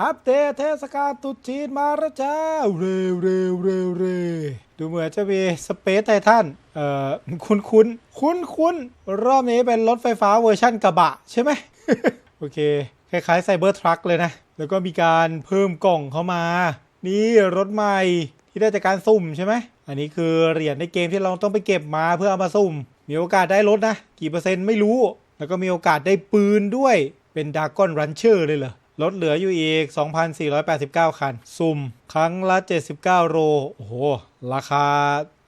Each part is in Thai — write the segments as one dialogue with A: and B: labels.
A: อัปเดตเทศกาลตรุษจีนมาแล้วจ้า เร็วเร็วเร็วเร็วดูเหมือนจะมีสเปซไททันเอ่อคุ้นคุ้นคุ้นคุ้นรอบนี้เป็นรถไฟฟ้าเวอร์ชั่นกระบะใช่ไหม โอเค คล้ายๆไซเบอร์ทรัคเลยนะ แล้วก็มีการเพิ่มกล่องเข้ามา นี่รถใหม่ที่ได้จากการสุ่มใช่ไหม อันนี้คือเหรียญในเกมที่เราต้องไปเก็บมาเพื่อเอามาสุ่ม มีโอกาสได้รถนะ กี่เปอร์เซ็นต์ไม่รู้ แล้วก็มีโอกาสได้ปืนด้วย เป็นดากอนรันเชอร์เลยเหรอ ลดเหลืออยู่อีก 2,489 คัน สุ่ม ครั้งละ 79 โร โอ้โห ราคา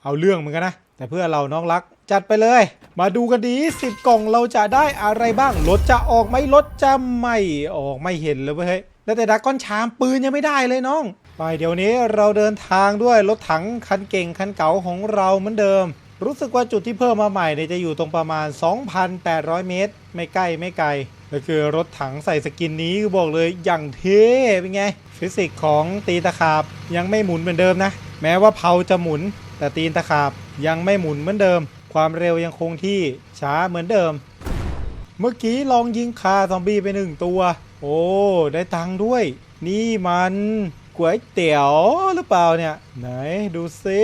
A: เอาเรื่องเหมือนกันนะ แต่เพื่อเราน้องรักจัดไปเลย มาดูกันดี 10 กล่องเราจะได้อะไรบ้าง รถจะออกไหมรถจะไม่ออกไม่เห็นเลยเว้ยแล้วแต่ดากก้อนชามปืนยังไม่ได้เลยน้อง ไปเดี๋ยวนี้เราเดินทางด้วยรถถังคันเก่งคันเก่าของเราเหมือนเดิม รู้สึกว่าจุดที่เพิ่มมาใหม่เนี่ยจะอยู่ตรงประมาณ 2,800 เมตร ไม่ใกล้ไม่ไกล ก็คือรถถังใส่สกินนี้คือบอกเลยอย่างเท่เป็นไง ฟิสิกส์ของตีนตะขาบยังไม่หมุนเหมือนเดิมนะ แม้ว่าเพาจะหมุน แต่ตีนตะขาบยังไม่หมุนเหมือนเดิม ความเร็วยังคงที่ช้าเหมือนเดิม เมื่อกี้ลองยิงคาซอมบี้ไปหนึ่งตัว โอ้ ได้ตังค์ด้วย นี่มันก๋วยเตี๋ยวหรือเปล่าเนี่ย ไหนดูซิ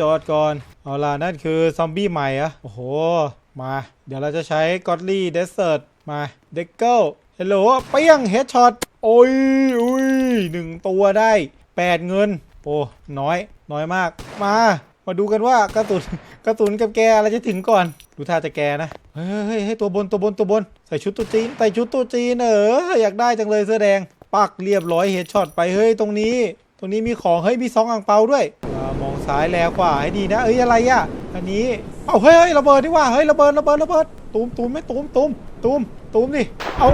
A: จอดก่อน เอาล่ะ นั่นคือซอมบี้ใหม่อะโอ้โห มา เดี๋ยวเราจะใช้กอ d ลี่เดสเซิร์ตมาเด็กเกิลเฮลโหลเปี้ยงเฮดช็อตโอ้ยอุ้ยหนึ่งตัวได้ 8 เงิน โอ้น้อย น้อยมาก มา มาดูกันว่ากระสุนกระสุนกับแกอะไรจะถึงก่อน ดูท่าจะแกนะ เฮ้ยเฮ้ยตัวบนตัวบนตัวบน ใส่ชุดตัวจีนใส่ชุดตัวจีนเอออยากได้จังเลยเสื้อแดง ปักเรียบร้อยเฮดช็อตไปเฮ้ยตรงนี้ ตรงนี้มีของเฮ้ยมีซองอ่างเปาด้วย ซ้ายแล้วขวาให้ดีนะ เอ้ยอะไรอะอันนี้ เอาเฮ้ยระเบิดดีกว่า เฮ้ยระเบิดระเบิดระเบิด ตูมตูมไม่ตูมตูมตูมตูมดิเอา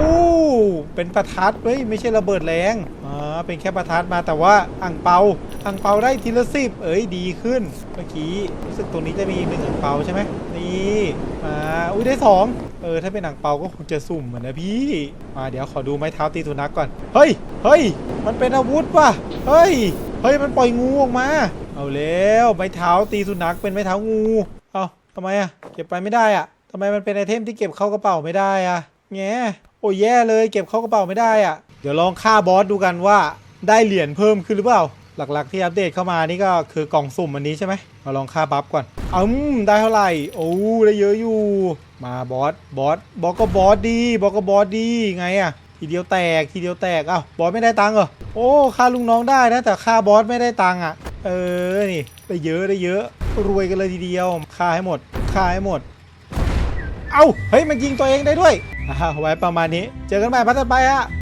A: เป็นประทัดเฮ้ยไม่ใช่ระเบิดแรงอ่าเป็นแค่ประทัดมาแต่ว่าอ่างเปาอ่างเปาได้ทีละสิบเอ้ยดีขึ้น เมื่อกี้รู้สึกตรงนี้จะมีหนึ่งอ่างเปาใช่ไหมนี่มาอุ้ยได้สองเออถ้าเป็นอ่างเปาก็คงจะสุ่มเหมือนนะพี่มาเดี๋ยวขอดูไม้เท้าตีสุนัขก่อนเฮ้ยเฮ้ยมันเป็นอาวุธป่ะเฮ้ยเฮ้ยมันปล่อยงูออกมา เอาแล้วไม้เท้าตีสุนัขเป็นไม้เท้างู เอาทำไมอะเก็บไปไม่ได้อะทำไมมันเป็นไอเทมที่เก็บเข้ากระเป๋าไม่ได้อะแง่โอ้ยแย่เลยเก็บเข้ากระเป๋าไม่ได้อะเดี๋ยวลองฆ่าบอสดูกันว่าได้เหรียญเพิ่มขึ้นหรือเปล่า หลักๆที่อัปเดตเข้ามานี่ก็คือกล่องสุ่มอันนี้ใช่ไหมเราลองฆ่าบัฟก่อนอืมได้เท่าไหร่ โอ้ได้เยอะอยู่ มาบอสบอสบอสก็บอสดีบอสก็บอสดีไงอะทีเดียวแตกทีเดียวแตกอ้าวบอสไม่ได้ตังค์เหรอโอ้ค่าลุงน้องได้นะแต่ค่าบอสไม่ได้ตังค์อะ เออ นี่ได้เยอะได้เยอะ รวยกันเลยทีเดียวค่าให้หมดค่าให้หมด เอ้า เฮ้ย มันยิงตัวเองได้ด้วยอ่าไว้ประมาณนี้ เจอกันใหม่พัฒนไปฮะ